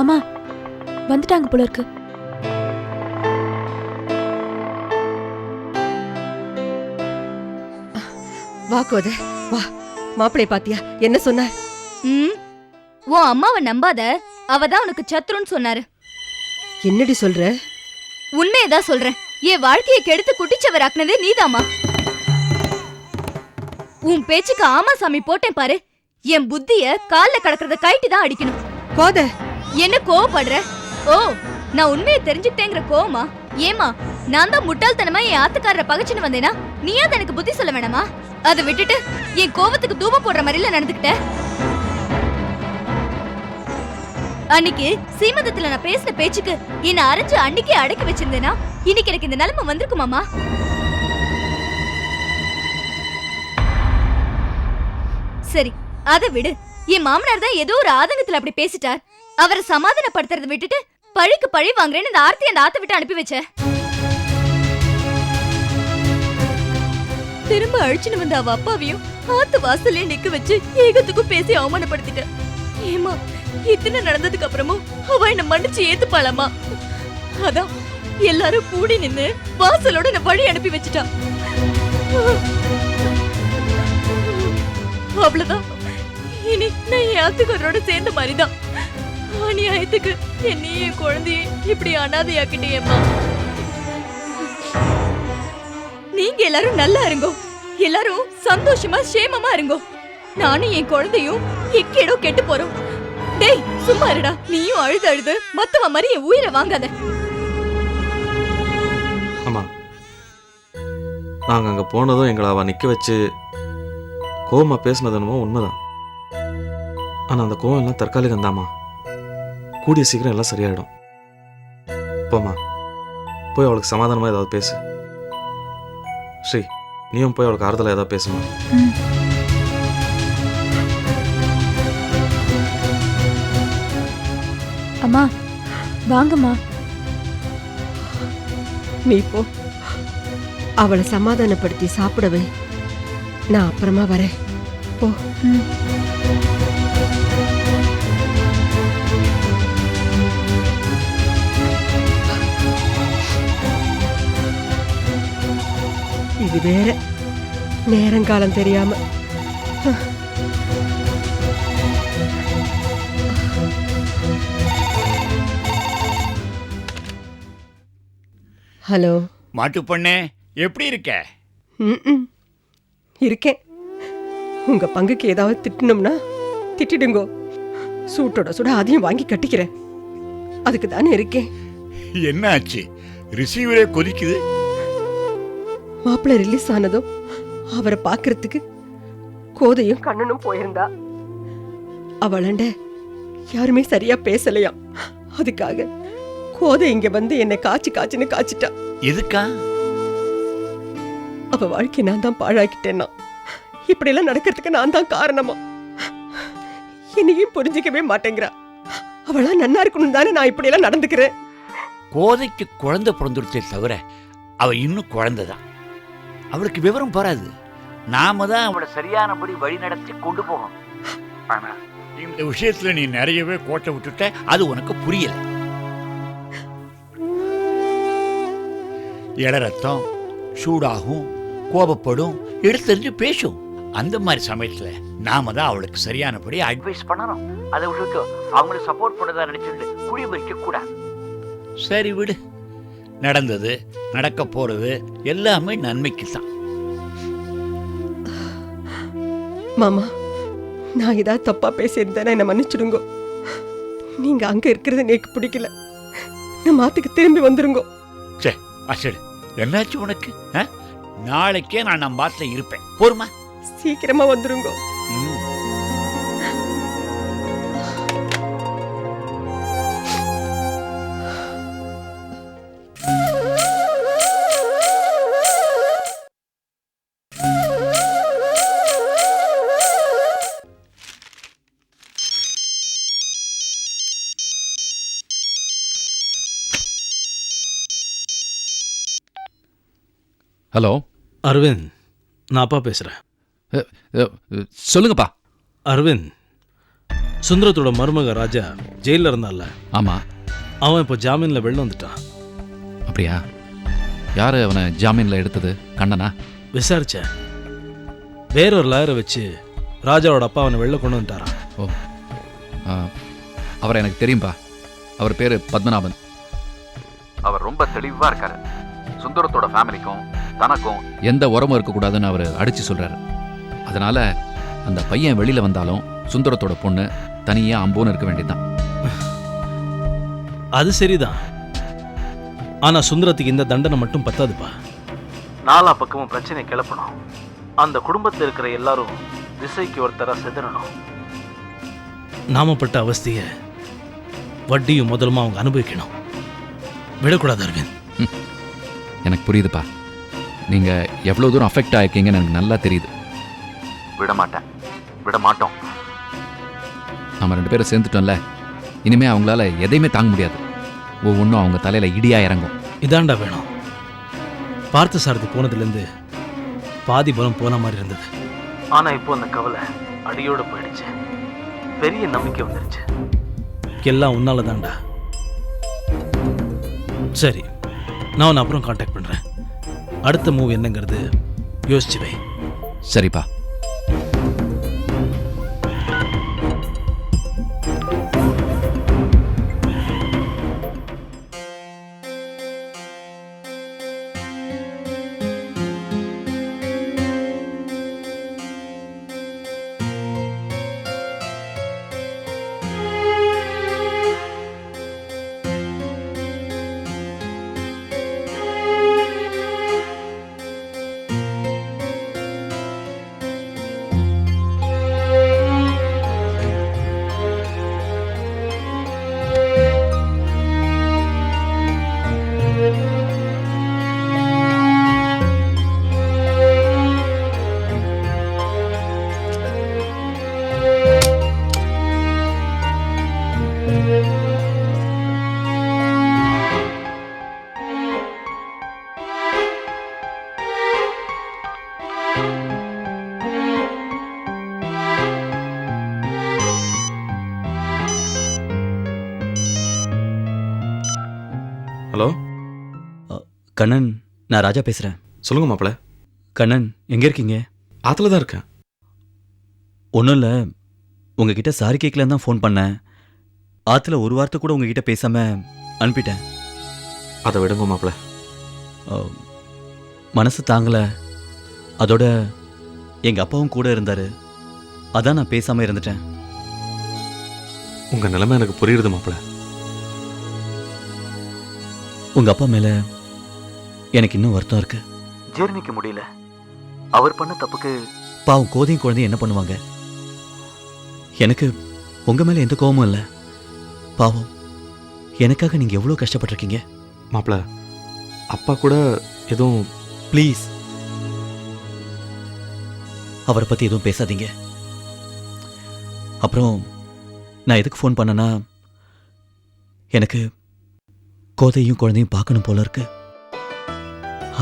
அம்மா வந்துட்டாங்க போல இருக்கு. வா கோத வா. மாப்பிளைய பாத்தியா? என்ன சொன்னார் ம் உன் அம்மாவை நம்பாத அவ தான் உனக்கு சத்ருன்னு சொன்னாரு. என்னடி சொல்ற? உண்மையதான் சொல்றேன். என் வாழ்க்கையை கெடுத்து குட்டிச்சவர் ஆக்குனதே நீதாம்மா. உன் பேச்சுக்கு ஆமா சாமி போட்டேன் பாரு. என் புத்திய கால்ல கடக்கறத கைட்டி தான் அடிக்கணும். கோத என்ன கோவப்படுற? ஓ நான் உண்மையை தெரிஞ்சுக்கிட்டேங்கிற கோவமா? ஏமா நான் தான் முட்டாள்தனமா என் ஆத்துக்காரரை பகச்சுன்னு வந்தேனா? நீயாவது எனக்கு புத்தி சொல்ல வேணாமா? அதை விட்டுட்டு என் கோவத்துக்கு தூபம் போடுற மாதிரில நடந்துக்கிட்ட? அன்னைக்கு சீமந்தத்துல நான் பேசின பேச்சுக்கு என்ன அரைஞ்சு அன்னைக்கே அடக்கி வச்சிருந்தேனா? இன்னைக்கு எனக்கு இந்த நிலைமை வந்திருக்குமாமா சரி அதை விடு. என் மாமனார் தான் ஏதோ ஒரு ஆதங்கத்துல அப்படி பேசிட்டார். அவரை சமாதானப்படுத்துறதை விட்டுட்டு பழிக்கு பழி வாங்குறேன்னு இந்த ஆர்த்தி அந்த ஆத்த விட்டு அனுப்பி வச்ச. திரும்ப அழிச்சுன்னு வந்த அவ அப்பாவையும் ஆத்து வாசல்லே நிக்க வச்சு ஏகத்துக்கும் பேசி அவமானப்படுத்திட்ட. ஏமா இத்தனை நடந்ததுக்கு அப்புறமும் அவ என்ன மன்னிச்சு ஏத்துப்பாளாமா அதான் எல்லாரும் கூடி நின்னு வாசலோட என்ன வழி அனுப்பி வச்சுட்டா. அவ்வளவுதான். இனி நான் என் ஆத்துக்காரரோட சேர்ந்த மாதிரிதான். அநியாயத்துக்கு என்னையும் என் குழந்தையும் இப்படி அனாதையாக்கிட்டேம்மா நீங்க எல்லாரும் நல்லா இருங்கோ. எல்லாரும் சந்தோஷமா சேமமா இருங்கோ. நானும் என் குழந்தையும் எக்கேடோ கெட்டு போறோம். டேய் சும்மா இருடா. நீயும் அழுது அழுது மத்தவ மாதிரி என் உயிரை வாங்காத. ஆமா நாங்க அங்க போனதும் எங்களை அவள் நிற்க வச்சு கோவமா பேசினது என்னமோ உண்மைதான். ஆனால் அந்த கோவம் எல்லாம் தற்காலிகம் தாமா கூடிய சீக்கிரம் எல்லாம் சரியாயிடும். போம்மா. போய் அவளுக்கு சமாதானமாக ஏதாவது பேசு. ஸ்ரீ நீயும் போய் அவளுக்கு ஆறுதலாக ஏதாவது பேசுமா. அம்மா வாங்கம்மா. நீ போ. அவளை சமாதானப்படுத்தி சாப்பிடவே. நான் அப்புறமா வரேன். போ. இது வேற. நேரங்காலம் தெரியாம. ஹலோ. மாட்டு பொண்ணே எப்படி இருக்க? இருக்கேன். உங்க பங்குக்கு ஏதாவது திட்டணும்னா திட்டிடுங்கோ. சூட்டோட சுட அதையும் வாங்கி கட்டிக்கிறேன். அதுக்கு தானே இருக்கேன். என்ன ஆச்சு ரிசீவரே கொதிக்குது. மாப்பிள்ளை ரிலீஸ் ஆனதும் அவரை பார்க்கறதுக்கு கோதையும் கண்ணனும் போயிருந்தா. அவளண்ட யாருமே சரியா பேசலையாம் அதுக்காக கோதை இங்க வந்து என்னை காய்ச்சி காய்ச்சின்னு காய்ச்சிட்டா. எதுக்கா? அவ வாழ்க்கை நான் தான் பாழாக்கிட்டேன்னா. இப்படியெல்லாம் நடக்கிறதுக்கு நான் தான் காரணமா? என்னையும் புரிஞ்சிக்கவே மாட்டேங்கிறா. அவளா நன்னா இருக்கணும் தானே நான் இப்படியெல்லாம் நடந்துக்கிறேன். கோதைக்கு குழந்தை பிறந்துருச்சே தவிர அவ இன்னும் குழந்தை தான் அவளுக்கு விவரம் பாராது நாம தான் அவளை சரியானபடி வழி நடத்தி கொண்டு போகணும். ஆனா இந்த விஷயத்துல நீ நிறையவே கோட்டை விட்டுட்ட அது உனக்கு புரியல. இட ரத்தம் சூடாகும் கோபப்படும் எடுத்தெறிஞ்சு பேசும். அந்த மாதிரி சமயத்துல நாம தான் அவளுக்கு சரியானபடி அட்வைஸ் பண்ணணும். அதை விட்டுட்டு அவங்கள சப்போர்ட் பண்ணதா நினைச்சுட்டு குடி வைக்க கூடாது சரி விடு. நடந்தது நடக்க போறது எல்லாமே நன்மைக்கு தான் மாமா நான் ஏதாவது தப்பா பேசியிருந்தேன்னா என்னை மன்னிச்சிடுங்கோ. நீங்க அங்க இருக்கிறது எனக்கு பிடிக்கல. நான் மாத்துக்கு திரும்பி வந்துருங்கோ. சே அசடு. என்னாச்சு உனக்கு? நாளைக்கே நான் நம்ம பாட்டில் இருப்பேன். போருமா? சீக்கிரமா வந்துருங்கோ. ஹலோ. அரவிந்த் நான் அப்பா பேசுகிறேன் சொல்லுங்கப்பா. அரவிந்த் சுந்தரத்தோட மருமக ராஜா ஜெயிலில் இருந்தான்ல. ஆமாம் அவன் இப்போ ஜாமீனில் வெளில வந்துட்டான். அப்படியா? யார் அவனை ஜாமீனில் எடுத்தது? கண்ணனா? விசாரிச்சேன். வேறொரு லாயரை வச்சு ராஜாவோட அப்பா அவனை வெளில கொண்டு வந்துட்டாரான் ஓ. ஆ, அவரை எனக்கு தெரியும்பா. அவர் பேர் பத்மநாபன். அவர் ரொம்ப தெளிவாக இருக்காரு. சுந்தரத்தோட ஃபேமிலிக்கும் தனக்கும் எந்த உரமும் இருக்கக்கூடாதுன்னு அவர் அடிச்சு சொல்கிறாரு அதனால அந்த பையன் வெளியில் வந்தாலும் சுந்தரத்தோட பொண்ணு தனியாக அம்போன்னு இருக்க வேண்டியதுதான். அது சரிதான். ஆனா சுந்தரத்துக்கு இந்த தண்டனை மட்டும் பத்தாதுப்பா. நாலா பக்கமும் பிரச்சனை கிளப்பணும். அந்த குடும்பத்தில் இருக்கிற எல்லாரும் திசைக்கு ஒருத்தரா செதறணும். நாமப்பட்ட அவஸ்தைய வட்டியும் முதலுமா அவங்க அனுபவிக்கணும். விடக்கூடாது அரவிந்த். எனக்கு புரியுதுப்பா. நீங்கள் எவ்வளோ தூரம் அஃபெக்ட் ஆயிருக்கீங்கன்னு எனக்கு நல்லா தெரியுது. விட மாட்டேன் விட மாட்டோம் நம்ம ரெண்டு பேரும் சேர்ந்துட்டோம்ல. இனிமே அவங்களால எதையுமே தாங்க முடியாது. ஒவ்வொன்றும் அவங்க தலையில இடியா இறங்கும். இதாண்டா வேணும். பார்த்த சாரதி போனதுலேருந்து பாதி பலம் போன மாதிரி இருந்தது. ஆனா இப்போ அந்த கவலை அடியோட போயிடுச்சு. பெரிய நம்பிக்கை வந்துருச்சு. எல்லாம் உன்னால தான்டா. சரி நான் உன்னை அப்புறம் காண்டாக்ட் பண்ணுறேன் அடுத்த மூவ் என்னங்கிறது யோசிச்சுவேன் சரிப்பா. கண்ணன் நான் ராஜா பேசுகிறேன் சொல்லுங்க மாப்பிள்ள கண்ணன் எங்கே இருக்கீங்க? ஆத்துல தான் இருக்கேன். ஒன்றும் இல்லை. உங்ககிட்ட சாரி கேட்கலன்னு தான் ஃபோன் பண்ணேன். ஆற்றுல ஒரு வார்த்தை கூட உங்ககிட்ட பேசாமல் அனுப்பிட்டேன். அதை விடுங்க மாப்பிள்ள மனசு தாங்கலை. அதோட எங்கள் அப்பாவும் கூட இருந்தார். அதான் நான் பேசாமல் இருந்துட்டேன். உங்க நிலைமை எனக்கு புரியுது மாப்பிள்ள உங்கள் அப்பா மேலே எனக்கு இன்னும் வருத்தம் இருக்கு. ஜீர்ணிக்க முடியல. அவர் பண்ண தப்புக்கு பாவம் கோதையும் குழந்தையும் என்ன பண்ணுவாங்க? எனக்கு உங்கள் மேலே எந்த கோபமும் இல்லை. பாவம் எனக்காக நீங்கள் எவ்வளோ கஷ்டப்பட்டிருக்கீங்க? மாப்பிள்ள அப்பா கூட எதுவும் ப்ளீஸ் அவரை பற்றி எதுவும் பேசாதீங்க. அப்புறம் நான் எதுக்கு ஃபோன் பண்ணேன்னா எனக்கு கோதையும் குழந்தையும் பார்க்கணும் போல இருக்கு.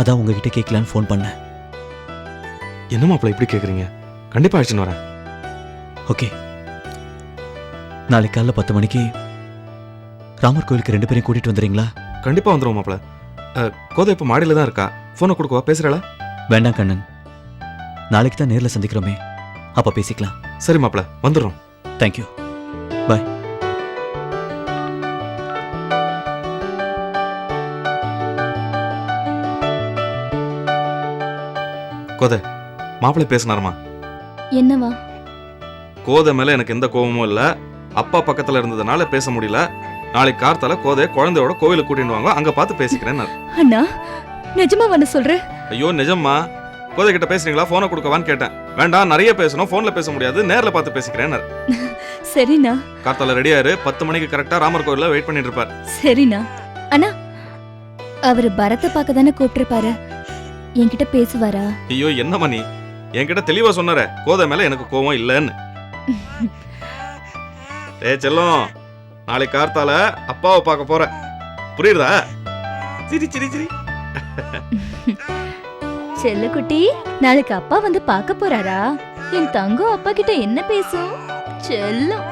அதான் உங்ககிட்ட கேட்கலான்னு ஃபோன் பண்ணேன். என்ன மாப்பிள்ள இப்படி கேக்குறீங்க? கண்டிப்பா அழைச்சின்னு வரேன். ஓகே நாளைக்கு காலைல பத்து மணிக்கு ராமர் கோயிலுக்கு ரெண்டு பேரையும் கூட்டிட்டு வந்துடுறீங்களா கண்டிப்பா வந்துருவோம் மாப்பிள்ள கோதை இப்போ மாடியில தான் இருக்கா? போனை கொடுக்கவா? பேசுறாளா? வேண்டாம் கண்ணன். நாளைக்கு தான் நேரில் சந்திக்கிறோமே. அப்போ பேசிக்கலாம். சரி மாப்பிள்ள வந்துடுறோம். தேங்க்யூ பாய் கோதை மாப்பிள்ளை பேசினாருமா? என்னவா? கோதை மேல எனக்கு எந்த கோபமும் இல்ல. அப்பா பக்கத்துல இருந்ததுனால பேச முடியல. நாளைக்கு கார்த்தால கோதைய குழந்தையோட கோவிலுக்கு கூட்டிட்டு வாங்க அங்க பார்த்து பேசிக்கிறேன் அண்ணா நிஜமா வந்து சொல்ற? ஐயோ நிஜம்மா. கோதை கிட்ட பேசுறீங்களா? போனை கொடுக்கவான்னு கேட்டேன். வேண்டாம் நிறைய பேசணும் போன்ல பேச முடியாது நேர்ல பார்த்து பேசிக்கிறேன் சரிண்ணா. கார்த்தால ரெடியாரு பத்து மணிக்கு கரெக்டா ராமர் கோயில்ல வெயிட் பண்ணிட்டு இருப்பார். சரிண்ணா. அவர் பரத்தை பார்க்க தானே கூப்பிட்டுருப்பாரு? என்கிட்ட பேசுவாரா? ஐயோ என்னம்மா நீ என்கிட்ட தெளிவா சொன்னாரே கோதை மேல எனக்கு கோவம் இல்லைன்னு. ஏ செல்லம் நாளைக்கு கார்த்தால அப்பாவை பார்க்க போற புரியுதா? சிரி சிரி சிரி. செல்லக்குட்டி நாளைக்கு அப்பா வந்து பார்க்க போறாரா? என் தங்கம் அப்பா கிட்ட என்ன பேசும்? செல்லம்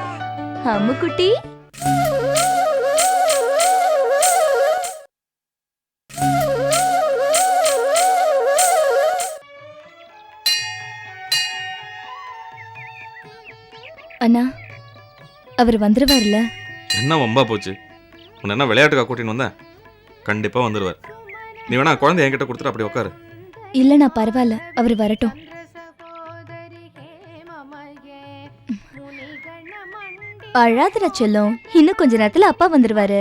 அம்முக்குட்டி. அண்ணா அவர் வந்துருவார்ல? என்ன வம்பா போச்சு? உன்னை என்ன விளையாட்டுக்கா கூட்டின்னு வந்தேன்? கண்டிப்பாக வந்துடுவார் நீ வேணா குழந்தை என்கிட்ட கொடுத்துட்டு அப்படி உட்காரு இல்லண்ணா பரவாயில்ல. அவர் வரட்டும். அழாதடா செல்லம். இன்னும் கொஞ்ச நேரத்துல அப்பா வந்துருவாரு.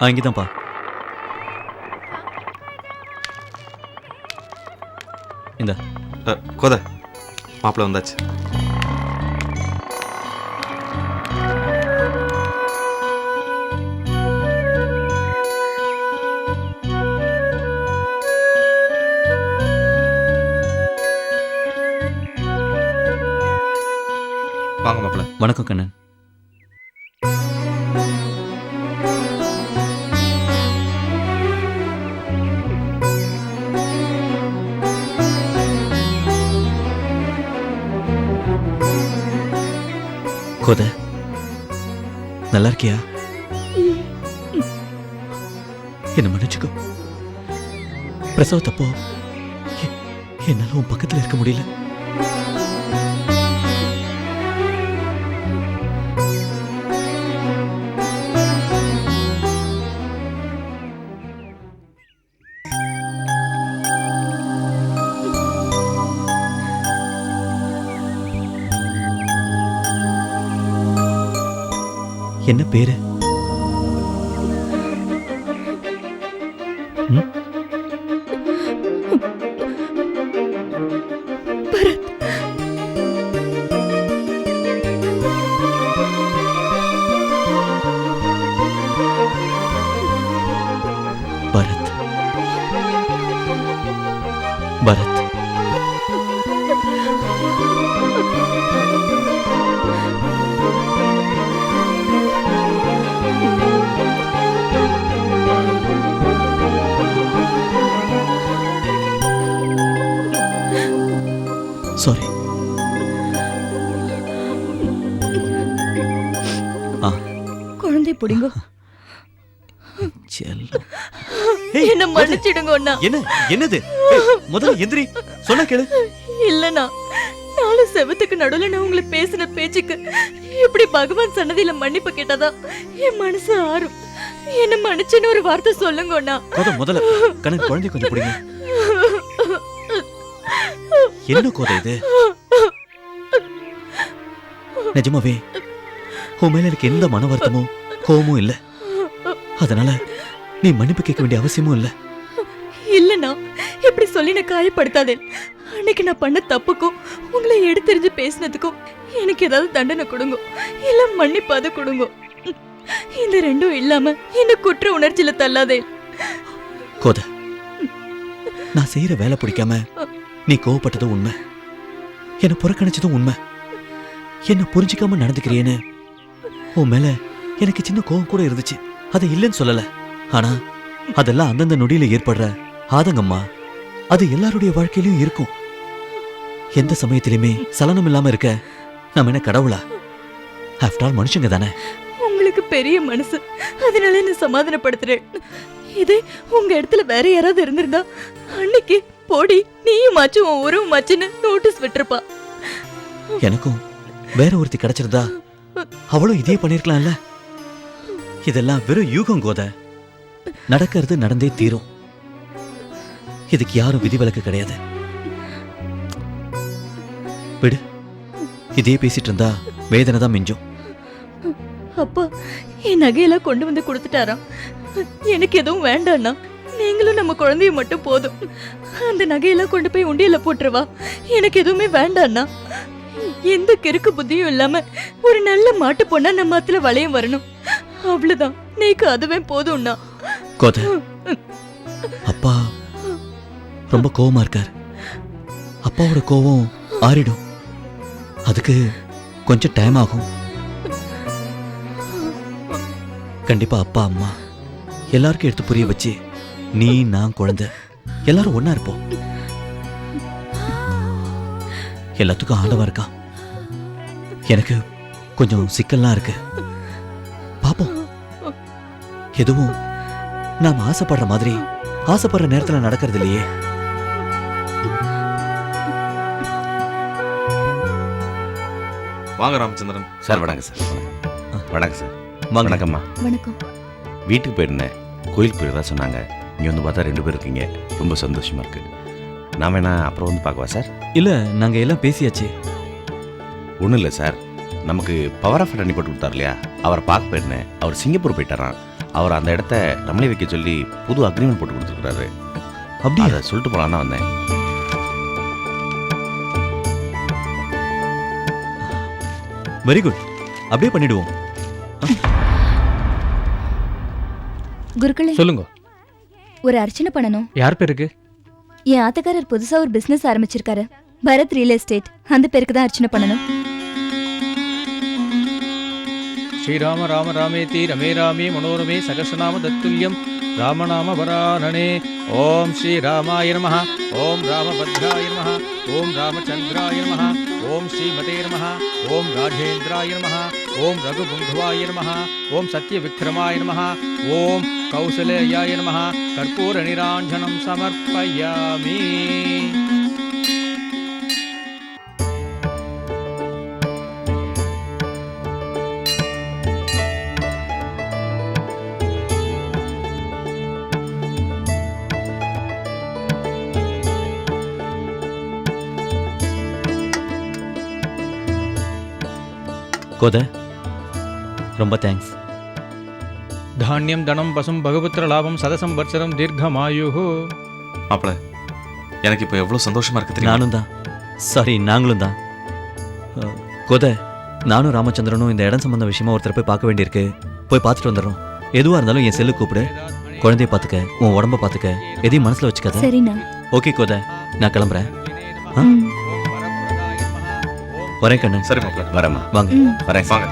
இங்கேதான்ப்பா. அ, கோத. மாப்பிள்ளை வந்தாச்சு. வணக்கம் கண்ணன். கோத நல்லா இருக்கியா? என்ன மன்னிச்சுக்கோ. பிரசவத்தப்போ எ- என்னால உன் பக்கத்துல இருக்க முடியல. என்ன பேரு? சாரி ஆ. குழந்தை பிடிங்கோ. என்ன மன்னிச்சிடுங்க அண்ணா. என்ன? என்னது? முதல்ல எந்திரி. சொன்னா கேளு. இல்லண்ணா. நாலு செவத்துக்கு நடுவுல நான் உங்களை பேசின பேச்சுக்கு இப்படி பகவான் சன்னதியில மன்னிப்பு கேட்டதா? என் மனசு ஆறும். என்ன மன்னிச்சுன்னு ஒரு வார்த்தை சொல்லுங்க அண்ணா. முதல்ல கண்ணன் குழந்தை கொஞ்சம் பிடிங்க. என்ன கோதை இது? நிஜமாவே உன் மேல எனக்கு எந்த மன வருத்தமும் கோவமும் இல்ல. அதனால நீ மன்னிப்பு கேட்க வேண்டிய அவசியமும் இல்ல. இல்லண்ணா இப்படி சொல்லி நான் காயப்படுத்தாதே. அன்னைக்கு நான் பண்ண தப்புக்கும் உங்களை எடுத்தெறிஞ்சு பேசினதுக்கும் எனக்கு ஏதாவது தண்டனை கொடுங்க இல்ல மன்னிப்பாது கொடுங்க. இந்த ரெண்டும் இல்லாம என்ன குற்ற உணர்ச்சியில தள்ளாதே. கோத நான் செய்யற வேலை பிடிக்காம நீ கோவப்பட்டதும் உண்மை. என்ன புறக்கணிச்சதும் உண்மை. என்ன புரிஞ்சுக்காம நடந்துக்கிறியேன்னு. உன் மேல எனக்கு சின்ன கோவம் கூட இருந்துச்சு. அது இல்லைன்னு சொல்லல. ஆனா அதெல்லாம் அந்தந்த நொடியில ஏற்படுற ஆதங்கம்மா. அது எல்லாருடைய வாழ்க்கையிலயும் இருக்கும். எந்த சமயத்திலுமே சலனம் இல்லாம இருக்க நம்ம என்ன கடவுளா? ஆஃப்டர் ஆல் மனுஷங்க தானே. உங்களுக்கு பெரிய மனசு. அதனால என்ன சமாதானப்படுத்துறேன்? இதே உங்க இடத்துல வேற யாராவது இருந்திருந்தா அன்னைக்கு போடி. நீயும் மாச்சு உன் உறவு மாச்சுன்னு நோட்டீஸ் விட்டுருப்பா. எனக்கும் வேற ஒருத்தி கிடைச்சிருந்தா அவளும் இதே பண்ணிருக்கலாம்ல. இதெல்லாம் வெறும் யூகம் கோத. நடக்கிறது நடந்தே தீரும். இதுக்கு யாரும் விதிவிலக்கு கிடையாது. விடு. இதே பேசிட்டு இருந்தா வேதனை தான் மிஞ்சும். அப்பா என் நகையெல்லாம் கொண்டு வந்து கொடுத்துட்டாராம். எனக்கு எதுவும் வேண்டாண்ணா. நீங்களும் நம்ம குழந்தைய மட்டும் போதும். அந்த நகையெல்லாம் கொண்டு போய் உண்டியல போட்டுருவா. எனக்கு எதுவுமே வேண்டாண்ணா. எந்த கிறுக்கு புத்தியும் இல்லாம ஒரு நல்ல மாட்டு பொண்ணா நம்ம அத்துல வளையம் வரணும். அவ்வளவுதான். நீக்கு அதுவே போதும்ண்ணா. கோத அப்பா ரொம்ப கோவமா இருக்கார். அப்பாவோட கோவம் ஆறிடும். அதுக்கு கொஞ்சம் டைம் ஆகும். கண்டிப்பா அப்பா அம்மா எல்லாருக்கும் எடுத்து புரிய வச்சு நீ நான் குழந்தை. எல்லாரும் ஒண்ணா இருப்போம். எல்லாத்துக்கும் ஆண்டவன் இருக்கான் எனக்கு கொஞ்சம் சிக்கல்லாம் இருக்கு. பாப்போம். எதுவும் நாம் ஆசைப்படுற மாதிரி ஆசைப்படுற நேரத்துல நடக்கிறது இல்லையே. வாங்க ராமச்சந்திரன். சார் வணக்கம் சார். வணக்கம் சார். வாங்க. வணக்கம்மா. வணக்கம். வீட்டுக்கு போயிருந்தேன். கோயிலுக்கு போயிருந்தா சொன்னாங்க. இங்கே வந்து பார்த்தா ரெண்டு பேர் இருக்கீங்க. ரொம்ப சந்தோஷமா இருக்கு. நான் வேணா அப்புறம் வந்து பார்க்கவா சார்? இல்ல நாங்க எல்லாம் பேசியாச்சு. ஒன்றும் இல்லை சார். நமக்கு பவர் ஆஃப் அட்டர்னி போட்டு கொடுத்தார் இல்லையா? அவரை பார்க்க போயிருந்தேன். அவர் சிங்கப்பூர் போயிட்டாராம். அவர் அந்த இடத்த நம்மளே வைக்க சொல்லி புது அக்ரிமெண்ட் போட்டு கொடுத்துருக்காரு அப்படியா? அதை சொல்லிட்டு போகலான்னு தான் வந்தேன். வெரி குட் அப்படியே பண்ணிடுவோம். குருக்களே. சொல்லுங்க. ஒரு அர்ச்சனை பண்ணணும். யார் பேருக்கு என் ஆத்தக்காரர் புதுசா ஒரு பிசினஸ் ஆரம்பிச்சிருக்காரு. பரத் ரியல் எஸ்டேட் அந்த பேருக்கு தான் அர்ச்சனை பண்ணணும். ஸ்ரீராம ராம ராமேதி ரமே ராமே மனோரமே சகசநாம தத்துல்யம் ராமநாம வரானனே ஓம் ஸ்ரீ ராமாய நம ஓம் ராமபத்ராய நம ஓம் ராமச்சந்திராய நம ஓம் ஸ்ரீமதே நம ஓம் ராஜேந்திராய நம ஓம் ரகுபுங்குவாய நம ஓம் சத்யவிக்ரமாய நம ஓம் கௌசலேயாய நம கற்பூர நிராஞ்சனம் சமர்ப்பயாமி. ரொம்ப தேங்க்ஸ் தானியம் தனம் பசும் பகுபுத்திர லாபம் சதசம் வத்சரம் தீர்க்கமாயு மாப்பிள எனக்கு இப்போ எவ்வளோ சந்தோஷமா இருக்கு தெரியுமா? நானும் தான். சாரி நாங்களும் தான். கோத நானும் ராமச்சந்திரனும் இந்த இடம் சம்பந்த விஷயமா ஒருத்தர் போய் பார்க்க வேண்டியிருக்கு. போய் பார்த்துட்டு வந்துடுறோம் எதுவாக இருந்தாலும் என் செல்லு கூப்பிடு. குழந்தைய பார்த்துக்க உன் உடம்ப பார்த்துக்க. எதையும் மனசில் வச்சுக்காத. சரிண்ணா. ஓகே கோத நான் கிளம்புறேன். ஆ? வரேன் கண்ணு. சரி மாப்பிள வரேம்மா. வாங்க. ம். வரேன் வாங்க.